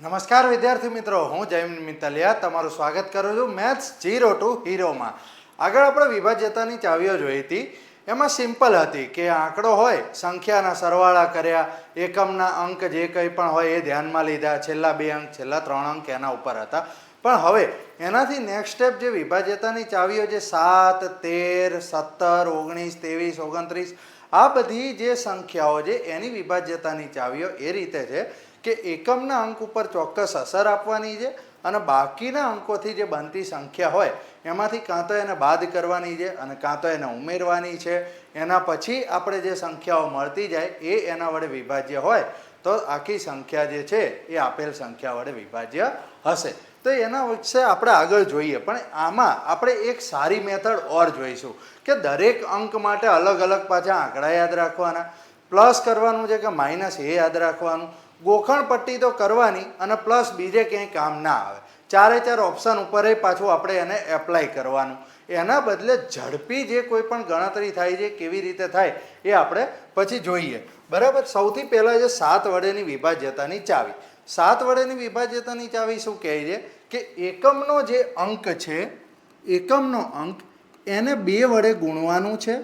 નમસ્કાર વિદ્યાર્થી મિત્રો, હું જૈન મિત્તલિયા તમારું સ્વાગત કરું છું મેથ્સ જીરો ટુ હીરોમાં. આગળ આપણે વિભાજ્યતાની ચાવીઓ જોઈ હતી. એમાં સિમ્પલ હતી કે આંકડો હોય, સંખ્યાના સરવાળા કર્યા, એકમના અંક જે કંઈ પણ હોય એ ધ્યાનમાં લીધા, છેલ્લા બે અંક, છેલ્લા ત્રણ અંક એના ઉપર હતા. પણ હવે એનાથી નેક્સ્ટ સ્ટેપ જે વિભાજ્યતાની ચાવીઓ જે સાત, તેર, સત્તર, ઓગણીસ, ત્રેવીસ, ઓગણત્રીસ, આ બધી જે સંખ્યાઓ છે, એની વિભાજ્યતાની ચાવીઓ એ રીતે છે કે એકમના અંક ઉપર ચોક્કસ અસર આપવાની છે અને બાકીના અંકોથી જે બનતી સંખ્યા હોય, એમાંથી કાં તો એને બાદ કરવાની છે અને કાં તો એને ઉમેરવાની છે. એના પછી આપણે જે સંખ્યાઓ મળતી જાય એ એના વડે વિભાજ્ય હોય, તો આખી સંખ્યા જે છે એ આપેલ સંખ્યા વડે વિભાજ્ય હશે. તો એના વિશે આપણે આગળ જોઈએ, પણ આમાં આપણે એક સારી મેથડ ઓર જોઈશું કે દરેક અંક માટે અલગ અલગ પાછા આંકડા યાદ રાખવાના. પ્લસ કરવાનું છે કે માઇનસ એ યાદ રાખવાનું. ગોખણ પટ્ટી તો કરવાની અને પ્લસ બીજે ક્યાંય કામ ના આવે. ચારે ચાર ઓપ્શન ઉપર પાછું આપણે એને એપ્લાય કરવાનું. એના બદલે ઝડપી જે કોઈ પણ ગણતરી થાય છે, કેવી રીતે થાય, એ આપણે પછી જોઈએ. બરાબર? સૌથી પહેલાં જે સાત વડેની વિભાજ્યતાની ચાવી. સાત વડેની વિભાજ્યતાની ચાવી શું કહે છે? કે એકમનો જે અંક છે, એકમનો અંક એને બે વડે ગુણવાનું છે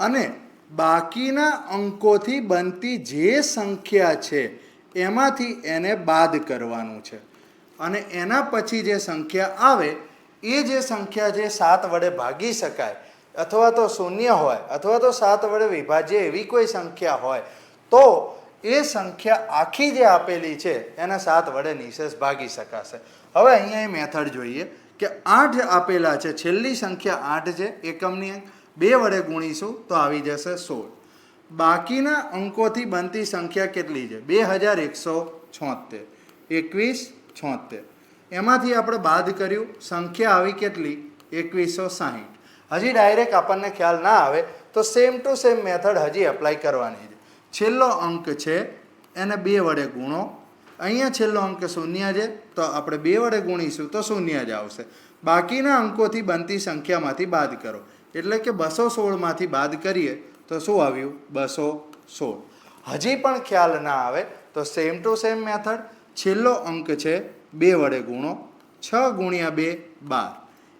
અને બાકીના અંકોથી બનતી જે સંખ્યા છે એમાંથી એને બાદ કરવાનું છે. અને એના પછી જે સંખ્યા આવે, એ જે સંખ્યા જે સાત વડે ભાગી શકાય, અથવા તો શૂન્ય હોય, અથવા તો સાત વડે વિભાજ્ય એવી કોઈ સંખ્યા હોય, તો એ સંખ્યા આખી જે આપેલી છે, એને સાત વડે નિશેષ ભાગી શકાશે. હવે અહીંયા એ મેથડ જોઈએ કે આઠ આપેલા છે, છેલ્લી સંખ્યા આઠ છે, એકમની, બે વડે ગુણીશું તો આવી જશે સોળ. બાકીના અંકોથી બનતી સંખ્યા કેટલી છે? બે હજાર એકસો છોતેર એકવીસ છોતેર એમાંથી આપણે બાદ કર્યું, સંખ્યા આવી કેટલી? એકવીસો સાહીઠ. હજી ડાયરેક્ટ આપણને ખ્યાલ ના આવે, તો સેમ ટુ સેમ મેથડ હજી એપ્લાય કરવાની છે. છેલ્લો અંક છે, એને બે વડે ગુણો. અહીંયા છેલ્લો અંક શૂન્ય છે, તો આપણે બે વડે ગુણીશું તો શૂન્ય જ આવશે. બાકીના અંકોથી બનતી સંખ્યામાંથી બાદ કરો. એટલે કે બસો સોળમાંથી બાદ કરીએ તો શું આવ્યું? બસો સોળ. હજી પણ ખ્યાલ ના આવે તો સેમ ટુ સેમ મેથડ છેલ્લો અંક છે બે વડે ગુણો. છ ગુણ્યા બે, બાર.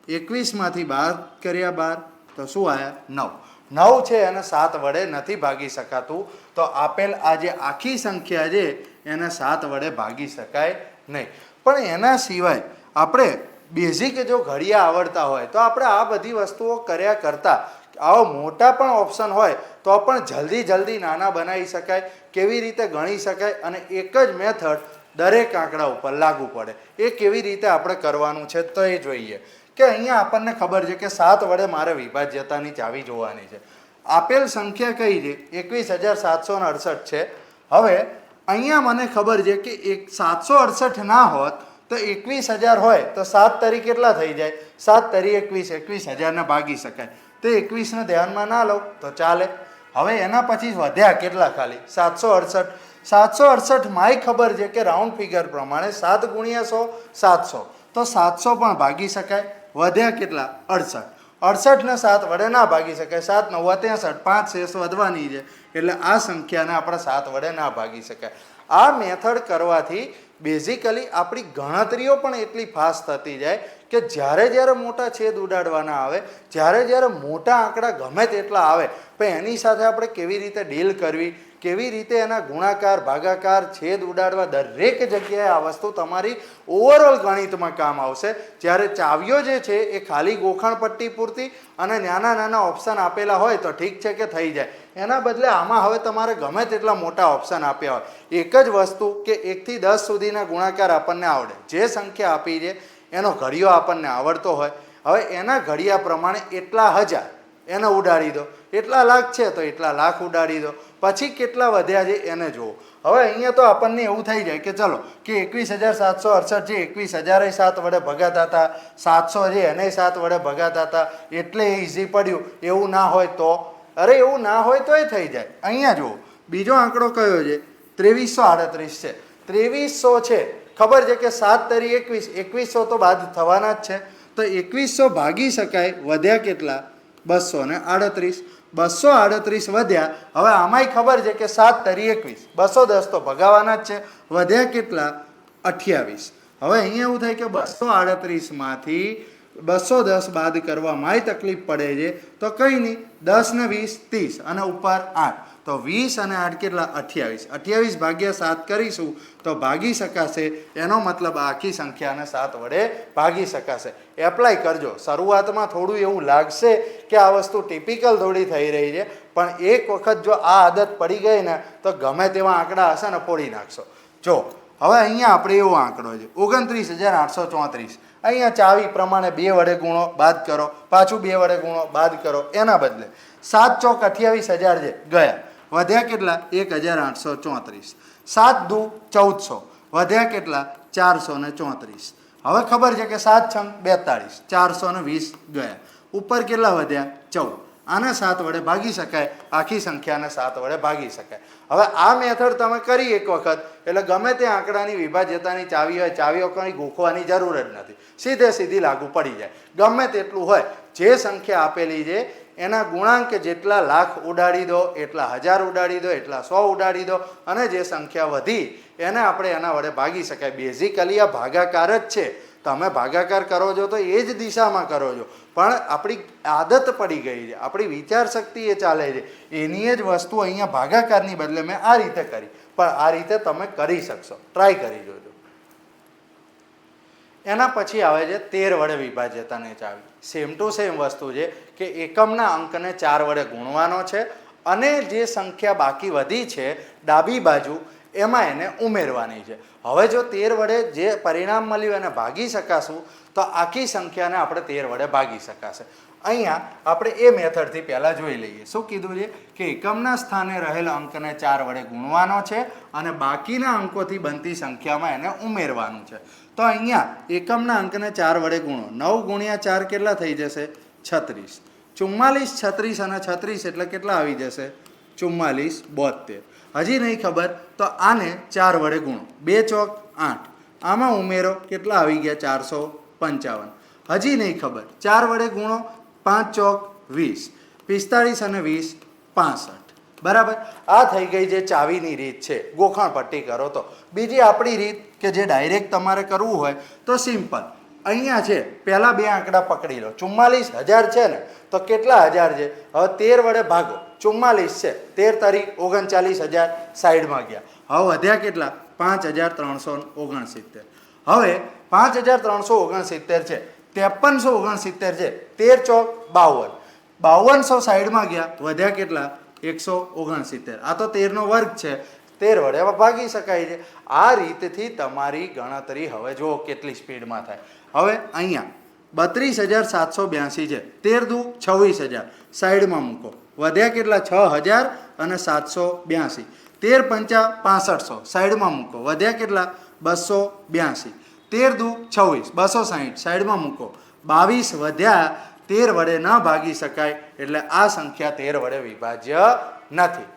એકવીસમાંથી બાર કર્યા બાર, તો શું આવ્યા નવ. નવ છે અને સાત વડે નથી ભાગી શકાતું. તો આપેલ આ જે આખી સંખ્યા છે, એને સાત વડે ભાગી શકાય નહીં. પણ એના સિવાય આપણે બેઝિક જો ઘડિયા આવડતા હોય, તો આપણે આ બધી વસ્તુઓ કર્યા કરતાં. આવો મોટા પણ ઓપ્શન હોય, તો પણ જલ્દી જલ્દી નાના બનાવી શકાય, કેવી રીતે ગણી શકાય, અને એક જ મેથડ દરેક આંકડા ઉપર લાગુ પડે. એ કેવી રીતે આપણે કરવાનું છે તો એ જોઈએ. કે અહીંયા આપણને ખબર છે કે સાત વડે મારે વિભાજ્યતાની ચાવી જોવાની છે. આપેલ સંખ્યા કઈ છે? એકવીસ હજાર સાતસો અડસઠ છે. હવે, અહીંયા મને ખબર છે કે એક સાતસો અડસઠ ના હોત તો એકવીસ હજાર હોય તો સાત તરી કેટલા થઈ જાય? સાત તરી એકવીસ એકવીસ હજારને ભાગી શકાય. તો એકવીસને ધ્યાનમાં ના લો તો ચાલે. હવે એના પછી વધ્યા કેટલા ખાલી? સાતસો અડસઠ. સાતસો અડસઠ માય ખબર છે કે રાઉન્ડ ફિગર પ્રમાણે સાત ગુણ્યા સો, સાતસો. તો સાતસો પણ ભાગી શકાય. વધ્યા કેટલા? અડસઠ. અડસઠને સાત વડે ના ભાગી શકાય. સાત નવ્વા ત્રેસઠ પાંચ શેષ વધવાની છે. એટલે આ સંખ્યાને આપણે સાત વડે ના ભાગી શકાય. આ મેથડ કરવાથી બેઝિકલી આપણી ગણતરીઓ પણ એટલી ફાસ્ટ થતી જાય કે જ્યારે જ્યારે મોટા છેદ ઉડાડવાના આવે, જ્યારે જ્યારે મોટા આંકડા ગમે તેટલા આવે, પણ એની સાથે આપણે કેવી રીતે ડીલ કરવી, કેવી રીતે એના ગુણાકાર, ભાગાકાર, છેદ ઉડાડવા, દરેક જગ્યાએ આ વસ્તુ તમારી ઓવરઓલ ગણિતમાં કામ આવશે. જ્યારે ચાવીઓ જે છે એ ખાલી ગોખણ પટ્ટી પૂરતી અને નાના નાના ઓપ્શન આપેલા હોય તો ઠીક છે કે થઈ જાય. એના બદલે આમાં હવે તમારે ગમે તેટલા મોટા ઓપ્શન આપ્યા હોય. એક જ વસ્તુ કે એકથી દસ સુધીના ગુણાકાર આપણને આવડે. જે સંખ્યા આપી છે એનો ઘડિયો આપણને આવડતો હોય. હવે એના ઘડિયા પ્રમાણે એટલા હજાર એને ઉડાડી દો. એટલા લાખ છે તો એટલા લાખ ઉડાડી દો. પછી કેટલા વધ્યા છે એને જુઓ. હવે અહીંયા તો આપણને એવું થઈ જાય કે ચલો, કે એકવીસ હજાર સાતસો અડસઠ જે એકવીસ હજારે સાત વડે ભગાતા હતા, સાતસો જે એને સાત વડે ભગાતા હતા, એટલે ઇઝી પડ્યું. એવું ના હોય તો. અરે એવું ના હોય તો એ થઈ જાય. અહીંયા જુઓ. બીજો આંકડો કયો છે? ત્રેવીસો આડત્રીસ છે. ત્રેવીસો છે. ખબર છે કે સાત તરી એકવીસ, એકવીસો તો બાદ થવાના જ છે. તો એકવીસો ભાગી શકાય વધ્યા કેટલા? બસો ને આડત્રીસ. બસો આડત્રીસ વધ્યા. હવે આમાંય ખબર છે કે સાત તરી એકવીસ. બસો દસ તો ભગાવાના જ છે. વધ્યા કેટલા? અઠ્યાવીસ. હવે અહીંયા એવું થાય કે બસો આડત્રીસમાંથી બસો દસ બાદ કરવામાંય તકલીફ પડે છે. તો કંઈ નહીં. દસ ને વીસ, ત્રીસ અને ઉપર આઠ. તો વીસ અને આઠ કેટલા? અઠ્યાવીસ. અઠ્યાવીસ ભાગ્યા સાત કરીશું તો ભાગી શકાશે. એનો મતલબ આખી સંખ્યાને સાત વડે ભાગી શકાશે. એપ્લાય કરજો. શરૂઆતમાં થોડું એવું લાગશે કે આ વસ્તુ ટિપિકલ થોડી થઈ રહી છે, પણ એક વખત જો આ આદત પડી ગઈ ને, તો ગમે તેવા આંકડા હશે ને ફોડી નાખશો. જો, હવે અહીંયા આપણે એવો આંકડો છે. ઓગણત્રીસ હજાર આઠસો ચોત્રીસ. અહીંયા ચાવી પ્રમાણે બે વડે ગુણો, બાદ કરો. પાછું બે વડે ગુણો, બાદ કરો. એના બદલે સાત ચોક અઠ્યાવીસ હજાર છે. ગયા. વધ્યા કેટલા? એક હજાર આઠસો ચોત્રીસ. સાત દુ ચૌદસો. વધ્યા કેટલા? ચારસો ને ચોત્રીસ. હવે ખબર છે કે સાત છંગ બેતાળીસ. ચારસો ને વીસ ગયા. ઉપર કેટલા વધ્યા? ચૌદ. આને સાત વડે ભાગી શકાય. આખી સંખ્યાને સાત વડે ભાગી શકાય. હવે આ મેથડ તમે કરી એક વખત, એટલે ગમે તે આંકડાની વિભાજ્યતાની ચાવી હોય, ચાવીઓ કંઈ ગોખવાની જરૂર જ નથી. સીધે સીધી લાગુ પડી જાય. ગમે તેટલું હોય, જે સંખ્યા આપેલી છે એના ગુણાંક જેટલા લાખ ઉડાડી દો, એટલા હજાર ઉડાડી દો, એટલા સો ઉડાડી દો અને જે સંખ્યા વધી, એને આપણે એના વડે ભાગી શકાય. બેઝિકલી આ ભાગાકાર જ છે. તમે ભાગાકાર કરો છો તો એ જ દિશામાં કરો છો. પણ આપણી આદત પડી ગઈ છે. આપણી વિચાર શક્તિ એ ચાલે છે. એની જ વસ્તુ અહીંયા ભાગાકારની બદલે મેં આ રીતે કરી. પણ આ રીતે તમે કરી શકશો. ટ્રાય કરી જોજો. એના પછી આવે છે તેર વડે વિભાજ્યતાની ચાવી. સેમ ટુ સેમ વસ્તુ છે કે એકમના અંકને ચાર વડે ગુણવાનો છે અને જે સંખ્યા બાકી વધી છે ડાબી બાજુ, એમાં એને ઉમેરવાની છે. હવે જો તેર વડે જે પરિણામ મળ્યું એને ભાગી શકાશું, તો આખી સંખ્યાને આપણે તેર વડે ભાગી શકાશે. અહીંયા આપણે એ મેથડથી પહેલાં જોઈ લઈએ. શું કીધું છે? કે એકમના સ્થાને રહેલ અંકને ચાર વડે ગુણવાનો છે અને બાકીના અંકોથી બનતી સંખ્યામાં એને ઉમેરવાનું છે. તો અહીંયા એકમના અંકને ચાર વડે ગુણો. નવ ગુણ્યા ચાર કેટલા થઈ જશે? છત્રીસ. ચુમ્માલીસ, છત્રીસ અને છત્રીસ એટલે કેટલા આવી જશે? ચુમ્માલીસ બોતેર હજી નહીં ખબર તો આને ચાર વડે ગુણો. બે ચોક આઠ. આમાં ઉમેરો કેટલા આવી ગયા? ચારસો પંચાવન. હજી નહીં ખબર. ચાર વડે ગુણો પાંચ ચોક વીસ. પિસ્તાળીસ અને વીસ, પાસઠ. બરાબર? આ થઈ ગઈ જે ચાવીની રીત છે, ગોખણ પટ્ટી કરો તો. બીજી આપણી રીત કે જે ડાયરેક્ટ તમારે કરવું હોય તો સિમ્પલ અહીંયા છે, પહેલાં બે આંકડા પકડી લો. ચુમ્માલીસ હજાર છે ને, તો કેટલા હજાર છે? હવે તેર વડે ભાગો. ચુમ્માલીસ છે. તેર તારીખ ઓગણચાલીસ હજાર સાઈડમાં ગયા. હવે વધ્યા કેટલા? પાંચ હજાર ત્રણસો ઓગણસિત્તેર. હવે પાંચ હજાર ત્રણસો ઓગણસિત્તેર છે, ત્રેપનસો ઓગણસિત્તેર છે, તેર ચોક બાવન. બાવનસો સાઈડમાં ગયા વધ્યા કેટલા? એકસો ઓગણસિત્તેર. આ તો તેરનો વર્ગ છે. તેર વડે ભાગી શકાય છે. આ રીતથી તમારી ગણતરી હવે જુઓ કેટલી સ્પીડમાં થાય. હવે અહીંયા બત્રીસ હજાર સાતસો બ્યાસી છે. તેર દુ છવ્વીસ હજાર. સાઈડમાં મૂકો. વધ્યા કેટલા? છ હજાર અને સાતસો બ્યાસી. તેર પંચા પાસઠસો. સાઈડમાં મૂકો. વધ્યા કેટલા? બસો બ્યાસી. તેર દુ છવ્વીસ. બસો સાહીઠ સાઈડમાં મૂકો. બાવીસ વધ્યા તેર વડે ન ભાગી શકાય એટલે આ સંખ્યા તેર વડે વિભાજ્ય નથી.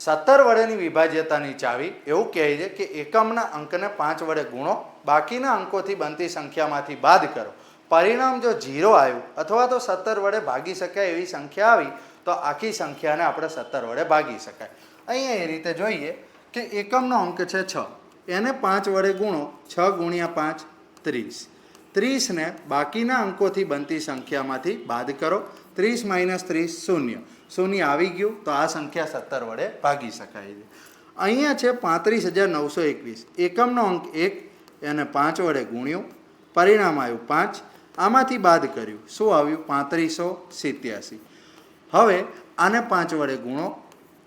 સત્તર વડેની વિભાજ્યતાની ચાવી એવું કહે છે કે એકમના અંકને પાંચ વડે ગુણો, બાકીના અંકોથી બનતી સંખ્યામાંથી બાદ કરો. પરિણામ જો ઝીરો આવ્યું અથવા તો સત્તર વડે ભાગી શકાય એવી સંખ્યા આવી, તો આખી સંખ્યાને આપણે સત્તર વડે ભાગી શકાય. અહીંયા એ રીતે જોઈએ કે એકમનો અંક છે છ. એને પાંચ વડે ગુણો, છ ગુણ્યા પાંચ, ત્રીસ. ત્રીસને બાકીના અંકોથી બનતી સંખ્યામાંથી બાદ કરો. ત્રીસ માઇનસ ત્રીસ શૂન્ય. શૂન્ય આવી ગયું તો આ સંખ્યા સત્તર વડે ભાગી શકાય છે. અહીંયા છે પાંત્રીસ હજાર નવસો એકવીસ. એકમનો અંક એક એને પાંચ વડે ગુણ્યું. પરિણામ આવ્યું પાંચ. આમાંથી બાદ કર્યું. શું આવ્યું? પાંત્રીસો સિત્યાસી. હવે આને પાંચ વડે ગુણો.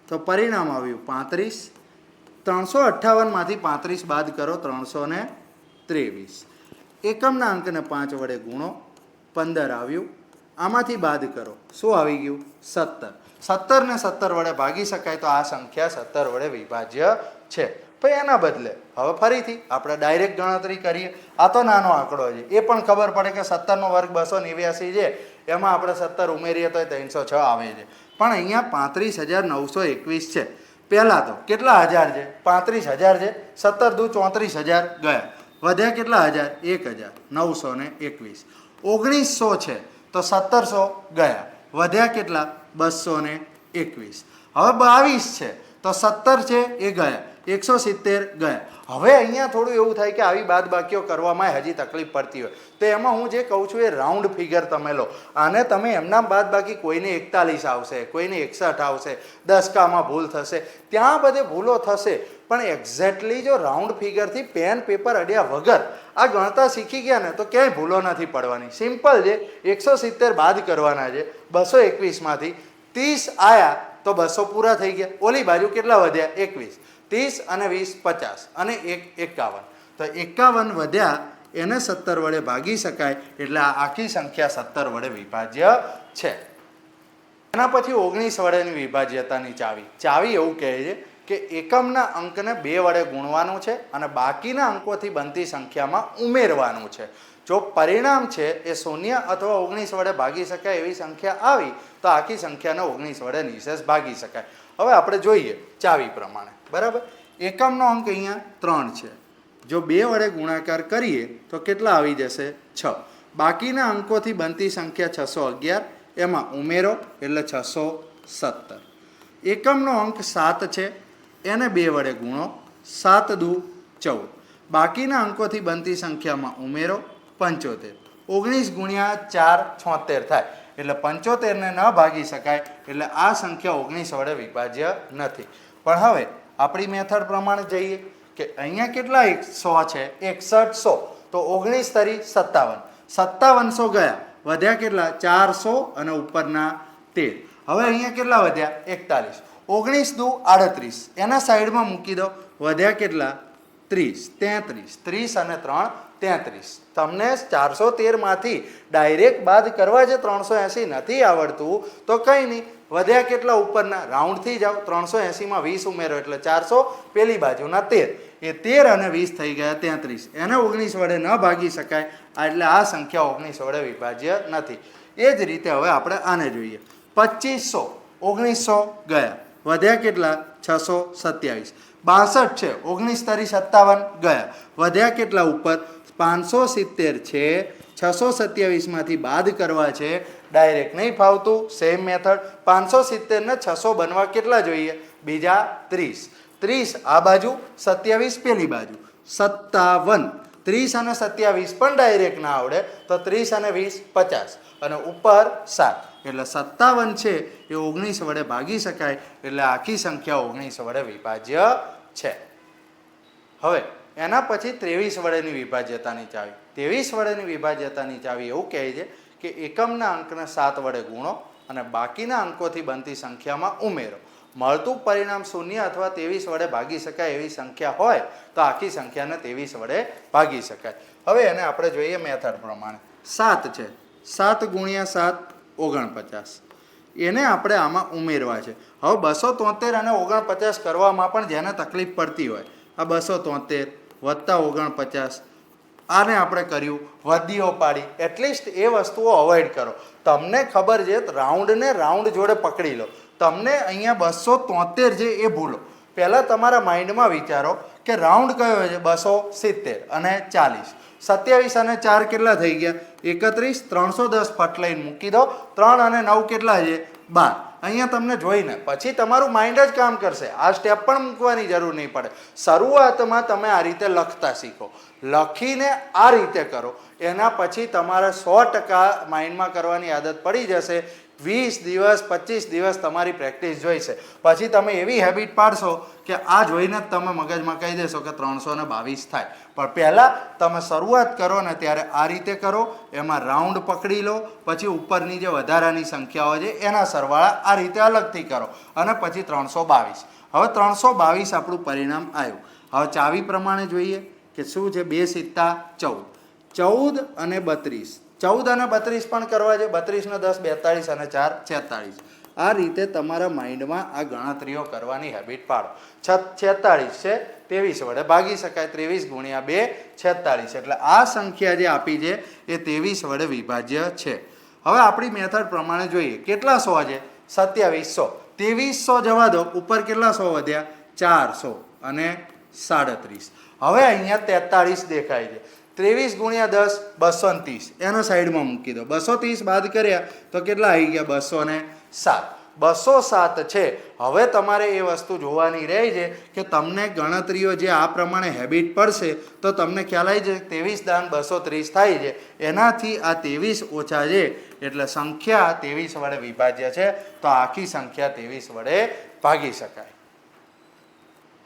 તો પરિણામ આવ્યું પાંત્રીસ. ત્રણસો અઠ્ઠાવનમાંથી પાંત્રીસ બાદ કરો ત્રણસો ને ત્રેવીસ. એકમના અંકને પાંચ વડે ગુણો, પંદર આવ્યું. આમાંથી બાદ કરો. શું આવી ગયું? સત્તર. સત્તર ને સત્તર વડે ભાગી શકાય તો આ સંખ્યા સત્તર વડે વિભાજ્ય છે. ભાઈ એના બદલે હવે ફરીથી આપણે ડાયરેક્ટ ગણતરી કરીએ. આ તો નાનો આંકડો છે. એ પણ ખબર પડે કે સત્તરનો વર્ગ બસો નેવ્યાસી છે. એમાં આપણે સત્તર ઉમેરીએ તો ત્રણસો છ આવે છે. પણ અહીંયા પાંત્રીસ હજાર નવસો એકવીસ છે. પહેલાં તો કેટલા હજાર છે? પાંત્રીસ હજાર છે. સત્તર દુ ચોત્રીસ હજાર ગયા. વધ્યા કેટલા હજાર? એક હજાર. નવસો ને એકવીસ. ઓગણીસો છે, તો સત્તરસો ગયા. વધ્યા કેટલા? બસો ને એકવીસ. હવે બાવીસ છે, તો સત્તર છે, એ ગયા. એકસો સિત્તેર ગયા. હવે અહીંયા થોડું એવું થાય કે આવી બાદ બાકીઓ કરવામાં હજી તકલીફ પડતી હોય. તો એમાં હું જે કહું છું એ રાઉન્ડ ફિગર તમે લો. અને તમે એમના બાદ બાકી કોઈને એકતાલીસ આવશે, કોઈને એકસઠ આવશે, દસકામાં ભૂલ થશે. ત્યાં બધે ભૂલો થશે, પણ એક્ઝેક્ટલી જો રાઉન્ડ ફિગરથી પેન પેપર અડ્યા વગર આ ગણતા શીખી ગયા ને તો ક્યાંય ભૂલો નથી પડવાની. સિમ્પલ છે. એકસો સિત્તેર બાદ કરવાના છે. બસો એકવીસમાંથી. ત્રીસ આવ્યા તો બસો પૂરા થઈ ગયા. ઓલી બાજુ કેટલા વધ્યા? એકવીસ. ત્રીસ અને વીસ પચાસ અને એક એકાવન. તો એકાવન વધ્યા એને સત્તર વડે ભાગી શકાય એટલે આ આખી સંખ્યા સત્તર વડે વિભાજ્ય છે. એના પછી ઓગણીસ વડેની વિભાજ્યતાની ચાવી. ચાવી એવું કહે છે કે એકમના અંકને બે વડે ગુણવાનું છે અને બાકીના અંકોથી બનતી સંખ્યામાં ઉમેરવાનું છે. જો પરિણામ છે એ શૂન્ય અથવા ઓગણીસ વડે ભાગી શકાય એવી સંખ્યા આવી, તો આખી સંખ્યાને ઓગણીસ વડે નિશેષ ભાગી શકાય. હવે આપણે જોઈએ ચાવી પ્રમાણે. બરાબર? એકમનો અંક અહીંયા ત્રણ છે. જો બે વડે ગુણાકાર કરીએ તો કેટલા આવી જશે? છ. બાકીના અંકોથી બનતી સંખ્યા છસો અગિયાર, એમાં ઉમેરો એટલે છસો સત્તર. એકમનો અંક સાત છે, એને બે વડે ગુણો, સાત દુ ચૌદ. બાકીના અંકોથી બનતી સંખ્યામાં ઉમેરો, પંચોતેર. ઓગણીસ ગુણ્યા ચાર, છોતેર થાય. એટલે પંચોતેરને ન ભાગી શકાય, એટલે આ સંખ્યા ઓગણીસ વડે વિભાજ્ય નથી. પણ હવે આપણી મેથડ પ્રમાણે જઈએ કે અહીંયા કેટલા સો છે? એકસઠ સો તો ઓગણીસ તરી સત્તાવન. સત્તાવનસો ગયા. વધ્યા કેટલા? ચારસો અને ઉપરના તેર. હવે અહીંયા કેટલા વધ્યા? એકતાલીસ. ઓગણીસ દુ આડત્રીસ. એના સાઈડમાં મૂકી દો. વધ્યા કેટલા? ત્રીસ. તેત્રીસ. ત્રીસ અને ત્રણ, તેત્રીસ. તમને ચારસો તેરમાંથી ડાયરેક્ટ બાદ કરવા જે ત્રણસો એંસી નથી આવડતું, તો કંઈ નહીં. વધ્યા કેટલા ઉપરના? રાઉન્ડથી જાઓ. ત્રણસો એંસીમાં વીસ ઉમેરો એટલે ચારસો. પેલી બાજુના તેર. એ તેર અને વીસ થઈ ગયા તેત્રીસ. એને ઓગણીસ વડે ન ભાગી શકાય. એટલે આ સંખ્યા ઓગણીસ વડે વિભાજ્ય નથી. એ જ રીતે હવે આપણે આને જોઈએ. પચીસો. ઓગણીસો ગયા. વધ્યા કેટલા? છસો સત્યાવીસ. બાસઠ છે. ઓગણીસ તારી સત્તાવન ગયા. વધ્યા કેટલા ઉપર? પાંચસો સિત્તેર છે. છસો સત્યાવીસમાંથી બાદ કરવા છે. ડાયરેક્ટ નહીં ફાવતું સેમ મેથડ પાંચસો સિત્તેરને છસો બનવા કેટલા જોઈએ? બીજા ત્રીસ. ત્રીસ આ બાજુ, સત્યાવીસ પેલી બાજુ. સત્તાવન. ત્રીસ અને સત્યાવીસ પણ ડાયરેક્ટ ના આવડે, તો ત્રીસ અને વીસ પચાસ. અને ઉપર સાત. એટલે સત્તાવન છે, એ ઓગણીસ વડે ભાગી શકાય, એટલે આખી સંખ્યા ઓગણીસ વડે વિભાજ્ય છે. હવે, એના પછી ત્રેવીસ વડેની વિભાજ્યતાની ચાવી. ત્રેવીસ વડેની વિભાજ્યતાની ચાવી એવું કહે છે કે એકમના અંકને સાત વડે ગુણો અને બાકીના અંકોથી બનતી સંખ્યામાં ઉમેરો. મળતું પરિણામ શૂન્ય અથવા ત્રેવીસ વડે ભાગી શકાય એવી સંખ્યા હોય તો આખી સંખ્યાને ત્રેવીસ વડે ભાગી શકાય. હવે એને આપણે જોઈએ મેથડ પ્રમાણે. સાત છે. સાત ગુણ્યા સાત, ઓગણપચાસ. એને આપણે આમાં ઉમેરવા છે. હવે બસો તોતેર અને ઓગણપચાસ કરવામાં પણ જેને તકલીફ પડતી હોય. આ બસો તોતેર વત્તા ઓગણપચાસ આને આપણે કર્યું? વધીઓ પાડી. એટલીસ્ટ એ વસ્તુઓ અવોઇડ કરો. તમને ખબર છે, રાઉન્ડને રાઉન્ડ જોડે પકડી લો. તમને અહીંયા બસો તોતેર છે એ ભૂલો. પહેલાં તમારા માઇન્ડમાં વિચારો કે રાઉન્ડ કયો છે? બસો સિત્તેર અને ચાલીસ. સત્યાવીસ અને ચાર કેટલા થઈ ગયા? એકત્રીસ, ત્રણસો દસ ફટ લઈને મૂકી દો. ત્રણ અને નવ કેટલા છે? બાર. અહીંયા તમને જોઈને. પછી તમારું માઇન્ડ જ કામ કરશે. આ સ્ટેપ પણ મૂકવાની જરૂર નહીં પડે. શરૂઆતમાં તમે આ રીતે લખતા શીખો. લખીને આ રીતે કરો. એના પછી તમારે સો ટકા માઇન્ડમાં કરવાની આદત પડી જશે. વીસ દિવસ, પચીસ દિવસ તમારી પ્રેક્ટિસ જોઈશે પછી તમે એવી હેબિટ પાડશો કે આ જોઈને જ તમે મગજમાં કહી દેશો કે ત્રણસો ને બાવીસ થાય. પણ પહેલાં તમે શરૂઆત કરો ને ત્યારે આ રીતે કરો, એમાં રાઉન્ડ પકડી લો, પછી ઉપરની જે વધારાની સંખ્યાઓ છે એના સરવાળા આ રીતે અલગથી કરો અને પછી ત્રણસો બાવીસ. હવે ત્રણસો બાવીસ આપણું પરિણામ આવ્યું. હવે ચાવી પ્રમાણે જોઈએ કે શું છે? બે સિત્તા ચૌદ. ચૌદ અને બત્રીસ. ચૌદ અને બત્રીસ પણ કરવા છે. બત્રીસને દસ, બેતાળીસ અને ચાર, છેતાળીસ. આ રીતે તમારા માઇન્ડમાં આ ગણતરીઓ કરવાની હેબિટ પાડો. છ, છેતાળીસ છે. ત્રેવીસ વડે ભાગી શકાય. ત્રેવીસ ગુણ્યા બે, છેતાળીસ. એટલે આ સંખ્યા જે આપી છે, એ ત્રેવીસ વડે વિભાજ્ય છે. હવે આપણી મેથડ પ્રમાણે જોઈએ. કેટલા સો છે? સત્યાવીસો ત્રેવીસો જવા દો. ઉપર કેટલા સો વધ્યા? ચારસો અને સાડત્રીસ. હવે અહીંયા તેતાળીસ દેખાય છે. ત્રેવીસ ગુણ્યા દસ, બસો ત્રીસ. એનો સાઈડમાં મૂકી દો. બસો ત્રીસ બાદ કર્યા તો કેટલા આવી ગયા? બસો ને સાત. બસો સાત છે. હવે તમારે એ વસ્તુ જોવાની રહે છે કે તમને ગણતરીઓ જે આ પ્રમાણે હેબિટ પડશે તો તમને ખ્યાલ આવી જાય ત્રેવીસ દાન બસો ત્રીસ થાય છે. એનાથી આ ત્રેવીસ ઓછા છે એટલે સંખ્યા ત્રેવીસ વડે વિભાજ્ય છે. તો આખી સંખ્યા ત્રેવીસ વડે ભાગી શકાય.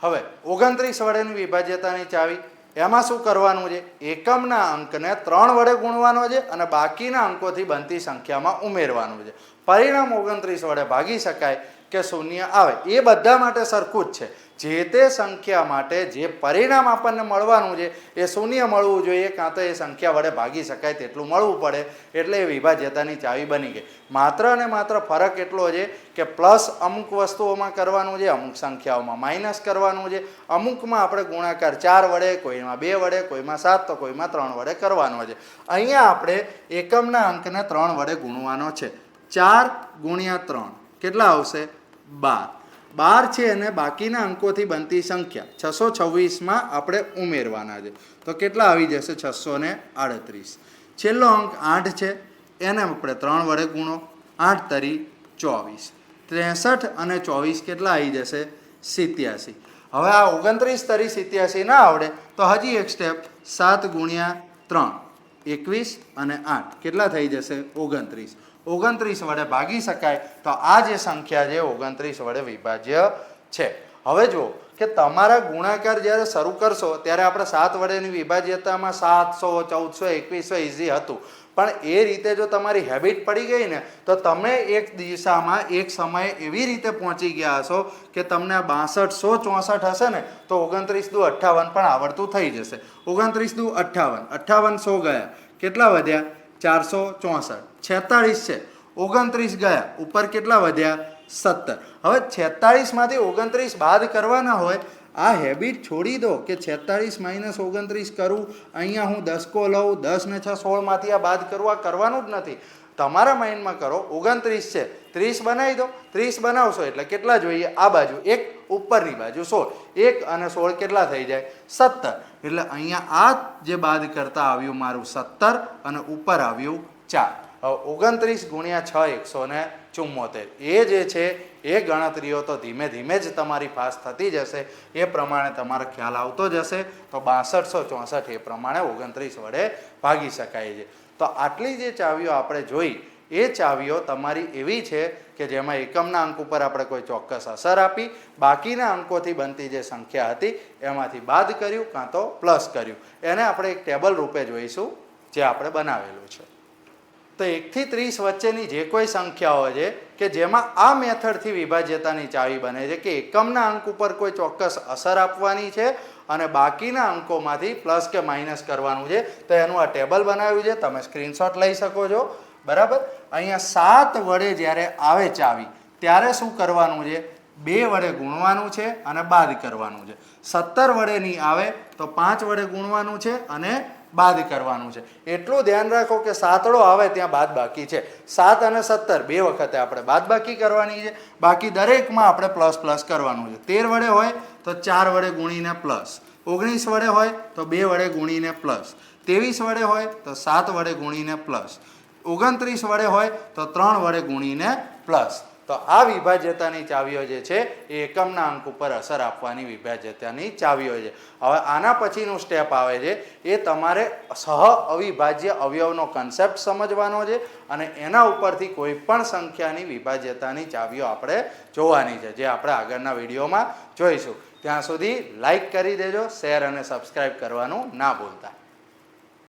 હવે ઓગણત્રીસ વડેની વિભાજ્યતાની ચાવી. એમાં શું કરવાનું છે? એકમના અંકને ત્રણ વડે ગુણવાનો છે અને બાકીના અંકોથી બનતી સંખ્યામાં ઉમેરવાનું છે. પરિણામ ઓગણત્રીસ વડે ભાગી શકાય કે શૂન્ય આવે. એ બધા માટે સરખું જ છે. જે તે સંખ્યા માટે જે પરિણામ આપણને મળવાનું છે, એ શૂન્ય મળવું જોઈએ, કાં તો એ સંખ્યા વડે ભાગી શકાય તેટલું મળવું પડે, એટલે એ વિભાજ્યતાની ચાવી બની ગઈ. માત્ર અને માત્ર ફરક એટલો છે કે પ્લસ અમુક વસ્તુઓમાં કરવાનું છે, અમુક સંખ્યાઓમાં માઇનસ કરવાનું છે. અમુકમાં આપણે ગુણાકાર ચાર વડે, કોઈમાં બે વડે, કોઈમાં સાત, તો કોઈમાં ત્રણ વડે કરવાનો છે. અહીંયા આપણે એકમના અંકને ત્રણ વડે ગુણવાનો છે. ચાર ગુણ્યા ત્રણ કેટલા આવશે? બાર. બાર છે અને બાકીના અંકોથી બનતી સંખ્યા. છસો છવ્વીસમાં આપણે ઉમેરવાના છે. તો કેટલા આવી જશે? છસો ને આડત્રીસ. છેલ્લો અંક આઠ છે. એને આપણે ત્રણ વડે ગુણો. આઠ તરી ચોવીસ. ત્રેસઠ અને ચોવીસ કેટલા આવી જશે? સિત્યાસી. હવે આ ઓગણત્રીસ તરી સિત્યાસી ના આવડે, તો હજી એક સ્ટેપ સાત ગુણ્યા ત્રણ. એકવીસ અને આઠ. કેટલા થઈ જશે? ઓગણત્રીસ. ઓગણત્રીસ વડે ભાગી શકાય તો આ જે સંખ્યા છે ઓગણત્રીસ વડે વિભાજ્ય છે. હવે જુઓ કે તમારા ગુણાકાર જ્યારે શરૂ કરશો ત્યારે આપણે સાત વડેની વિભાજ્યતામાં સાતસો, ચૌદસો, એકવીસો ઇઝી હતું. પણ એ રીતે જો તમારી હેબિટ પડી ગઈ ને, તો તમે એક દિશામાં એક સમયે એવી રીતે પહોંચી ગયા હશો કે તમને બાસઠ સો ચોસઠ હશે ને, તો ઓગણત્રીસ દુ અઠ્ઠાવન પણ આવડતું થઈ જશે. ઓગણત્રીસ દુ અઠ્ઠાવન. અઠ્ઠાવન સો ગયા. કેટલા વધ્યા? ચારસો ચોસઠ. છેતાળીસ છે. ઓગણત્રીસ ગયા. ઉપર કેટલા વધ્યા? સત્તર. હવે છેતાળીસમાંથી ઓગણત્રીસ બાદ કરવાના હોય, આ હેબિટ છોડી દો કે છેતાળીસ માઇનસ ઓગણત્રીસ કરું, અહીંયા હું દસકો લઉં, દસ ને છ સોળમાંથી આ બાદ કરવા કરવાનું જ નથી. તમારા માઇન્ડમાં કરો, ઓગણત્રીસ છે. ત્રીસ બનાવી દો. ત્રીસ બનાવશો એટલે કેટલા જોઈએ? આ બાજુ એક, ઉપરની બાજુ સોળ. એક અને સોળ કેટલા થઈ જાય? સત્તર. એટલે અહીંયા આ જે બાદ કરતા આવ્યું મારું સત્તર અને ઉપર આવ્યું ચાર. ઓગણત્રીસ ગુણ્યા છ એકસો ને ચુમ્મોતેર એ જે છે, એ ગણતરીઓ તો ધીમે ધીમે જ તમારી પાસ થતી જશે. એ પ્રમાણે તમારો ખ્યાલ આવતો જશે. તો બાસઠસો ચોસઠ એ પ્રમાણે ઓગણત્રીસ વડે ભાગી શકાય છે. તો આટલી જે ચાવીઓ આપણે જોઈ એ ચાવીઓ તમારી એવી છે કે જેમાં એકમના અંક ઉપર આપણે કોઈ ચોક્કસ અસર આપી, બાકીના અંકોથી બનતી જે સંખ્યા હતી, એમાંથી બાદ કર્યું કાં તો પ્લસ કર્યું. એને આપણે એક ટેબલ રૂપે જોઈશું, જે આપણે બનાવેલું છે. તો એકથી ત્રીસ વચ્ચેની જે કોઈ સંખ્યાઓ છે, કે જેમાં આ મેથડથી વિભાજ્યતાની ચાવી બને છે, કે એકમના અંક ઉપર કોઈ ચોક્કસ અસર આપવાની છે, અને બાકીના અંકોમાંથી પ્લસ કે માઇનસ કરવાનું છે, તો એનું આ ટેબલ બનાવ્યું છે. તમે સ્ક્રીનશોટ લઈ શકો છો. બરાબર? અહીંયા સાત વડે જ્યારે આવે ચાવી, ત્યારે શું કરવાનું છે? બે વડે ગુણવાનું છે અને બાદ કરવાનું છે. સત્તર વડેની આવે તો પાંચ વડે ગુણવાનું છે અને બાદ કરવાનું છે. એટલું ધ્યાન રાખો કે સાતડો આવે ત્યાં બાદ બાકી છે. સાત અને સત્તર, બે વખતે આપણે બાદ બાકી કરવાની છે. બાકી દરેકમાં આપણે પ્લસ પ્લસ કરવાનું છે. તેર વડે હોય તો ચાર વડે ગુણીને પ્લસ. ઓગણીસ વડે હોય તો બે વડે ગુણીને પ્લસ. ત્રેવીસ વડે હોય તો સાત વડે ગુણીને પ્લસ. ઓગણત્રીસ વડે હોય તો ત્રણ વડે ગુણીને પ્લસ તો આ વિભાજ્યતાની ચાવીઓ જે છે એ એકમના અંક ઉપર અસર આપવાની વિભાજ્યતાની ચાવીઓ છે. હવે આના પછીનું સ્ટેપ આવે છે. એ તમારે સહ અવિભાજ્ય અવયવનો કન્સેપ્ટ સમજવાનો છે અને એના ઉપરથી કોઈ પણ સંખ્યાની વિભાજ્યતાની ચાવીઓ આપણે જોવાની છે, જે આપણે આગળના વિડીયોમાં જોઈશું. ત્યાં સુધી લાઈક કરી દેજો શેર અને સબસ્ક્રાઈબ કરવાનું ના ભૂલતા.